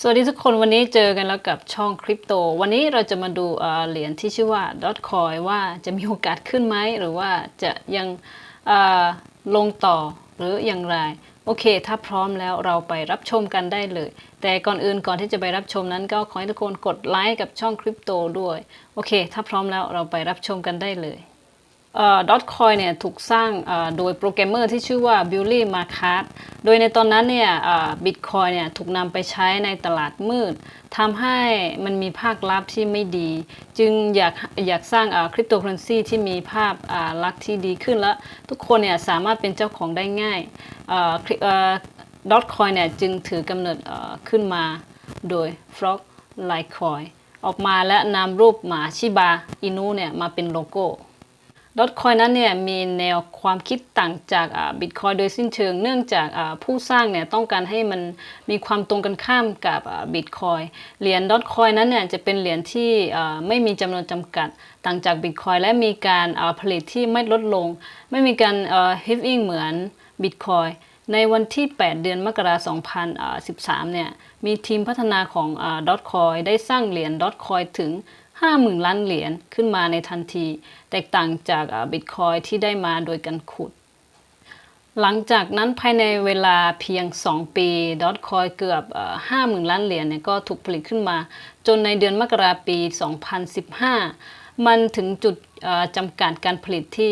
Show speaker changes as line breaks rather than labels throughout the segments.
สวัสดีทุกคนวันนี้เจอกันแล้วกับช่องคริปโต วันนี้เราจะมาดูเหรียญที่ชื่อว่า d o t c o i ว่าจะมีโอกาสขึ้นไหมหรือว่าจะยังลงต่อหรืออย่างไร โอเค ถ้าพร้อมแล้วเราไปรับชมกันได้เลย แต่ก่อนอื่นก่อนที่จะไปรับชมนั้นก็ขอให้ทุกคนกดไลค์กับช่องคริปโตด้วย โอเค ถ้าพร้อมแล้วเราไปรับชมกันได้เลย ดอทคอยเนี่ยถูกสร้างโดยโปรแกรมเมอร์ที่ชื่อว่าบิลลี่มาคาร์ดโดยในตอนนั้นเนี่ยบิตคอยเนี่ยถูกนำไปใช้ในตลาดมืดทำให้มันมีภาคลับที่ไม่ดี จึงอยากอยากสร้างคริปโตเคอเรนซีที่มีภาพลักษณ์ที่ดีขึ้นและทุกคนเนี่ยสามารถเป็นเจ้าของได้ง่ายดอทคอยเนี่ยจึงถือกำเนิดขึ้นมาโดย Frog Litecoin ออกมาและนำรูปหมาชิบาอินุเนี่ยมาเป็นโลโก้ ดอทคอยนั้นเนี่ยมีแนวความคิดต่างจากบิตคอยโดยสิ้นเชิง เนื่องจากผู้สร้างเนี่ยต้องการให้มันมีความตรงกันข้ามกับบิตคอยเหรียญดอทคอยนั้นเนี่ยจะเป็นเหรียญที่ไม่มีจำนวนจำกัดต่างจากบิตคอยและมีการผลิตที่ไม่ลดลง ไม่มีการฮิฟอิงเหมือนบิตคอยในวันที่ 8 เดือนมกราคม 2013 เนี่ย มีทีมพัฒนาของดอทคอยได้สร้างเหรียญดอทคอยถึง 50,000 ล้านเหรียญขึ้นมาในทันที แตกต่างจากบิตคอยที่ได้มาโดยการขุด หลังจากนั้นภายในเวลาเพียง 2 ปีดอทคอยเกือบ 50,000 ล้านเหรียญเนี่ยก็ถูกผลิตขึ้นมา จนในเดือนมกราปี 2015 มันถึงจุดจำกัดการผลิตที่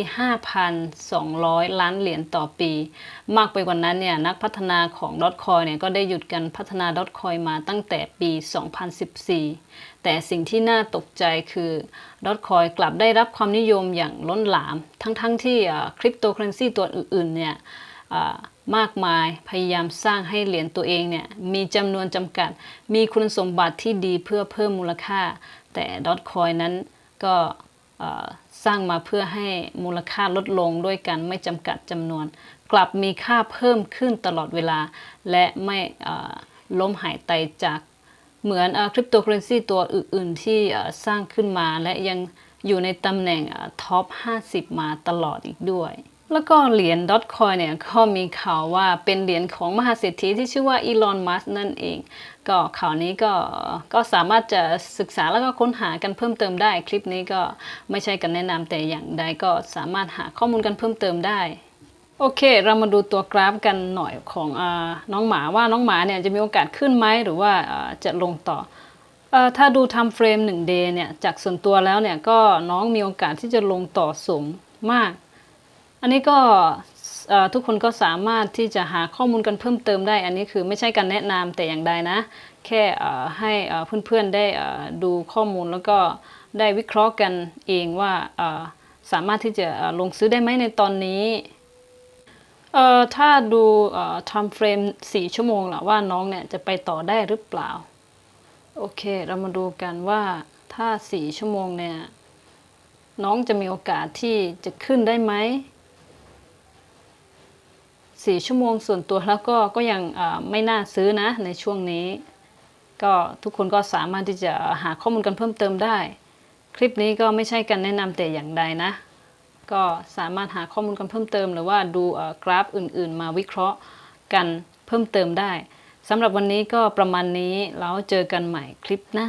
5,200 ล้านเหรียญต่อปี มากไปกว่านั้นเนี่ยนักพัฒนาของดอทคอยเนี่ยก็ได้หยุดการพัฒนาดอทคอยมาตั้งแต่ปี 2014 แต่สิ่งที่น่าตกใจคือดอทคอยกลับได้รับความนิยมอย่างล้นหลาม ทั้งๆทที่คริปโตเคอเรนซีตัวอื่นๆเนี่ยมากมายพยายามสร้างให้เหรียญตัวเองเนี่ยมีจำนวนจำกัด มีคุณสมบัติที่ดีเพื่อเพิ่มมูลค่า แต่ดอทคอยนั้น ก็สร้างมาเพื่อให้มูลค่าลดลงด้วยการไม่จำกัดจำนวน กลับมีค่าเพิ่มขึ้นตลอดเวลา และไม่ล้มหายตายจากเหมือนคริปโตเคอเรนซีตัวอื่น ๆ ที่สร้างขึ้นมาและยังอยู่ในตำแหน่งท็อป 50 มาตลอดอีกด้วย แล้วก็เหรียญดอทคอยเนี่ยก็มีข่าวว่าเป็นเหรียญของมหาเศรษฐีที่ชื่อว่าอีลอน มัสนั่นเอง ก็ข่าวนี้ก็ก็สามารถจะศึกษาแล้วก็ค้นหากันเพิ่มเติมได้ คลิปนี้ก็ไม่ใช่กันแนะนำแต่อย่างใดก็สามารถหาข้อมูลกันเพิ่มเติมได้โอเค เรามาดูตัวกราฟกันหน่อยของอน้องหมาว่าน้องหมาเนี่ยจะมีโอกาสขึ้นไหมหรือว่าจะลงต่อเออถ้าดูทำเฟรม1 day เนี่ยจากส่วนตัวแล้วเนี่ยก็น้องมีโอกาสที่จะลงต่อสูงมาก อันนี้ก็ทุกคนก็สามารถที่จะหาข้อมูลกันเพิ่มเติมได้ อันนี้คือไม่ใช่การแนะนำแต่อย่างใดนะ แค่ให้เอ่อเพื่อนๆได้ดูข้อมูลแล้วก็ได้วิเคราะห์กันเองว่าสามารถที่จะลงซื้อได้ไหมในตอนนี้เอ่อถ้าดูเอ่อทำเฟรม 4 ชั่วโมงล่ะว่าน้องเนี่ยจะไปต่อได้หรือเปล่า โอเค เรามาดูกันว่าถ้า 4 ชั่วโมงเนี่ย น้องจะมีโอกาสที่จะขึ้นได้ไหม 4ชั่วโมงส่วนตัวแล้วก็ก็ยังไม่น่าซื้อนะในช่วงนี้ ก็ทุกคนก็สามารถที่จะหาข้อมูลกันเพิ่มเติมได้ คลิปนี้ก็ไม่ใช่การแนะนำแต่อย่างใดนะ ก็สามารถหาข้อมูลกันเพิ่มเติม หรือว่าดูกราฟอื่นๆ มาวิเคราะห์กันเพิ่มเติมได้สำหรับวันนี้ก็ประมาณนี้แล้วเจอกันใหม่คลิปหน้า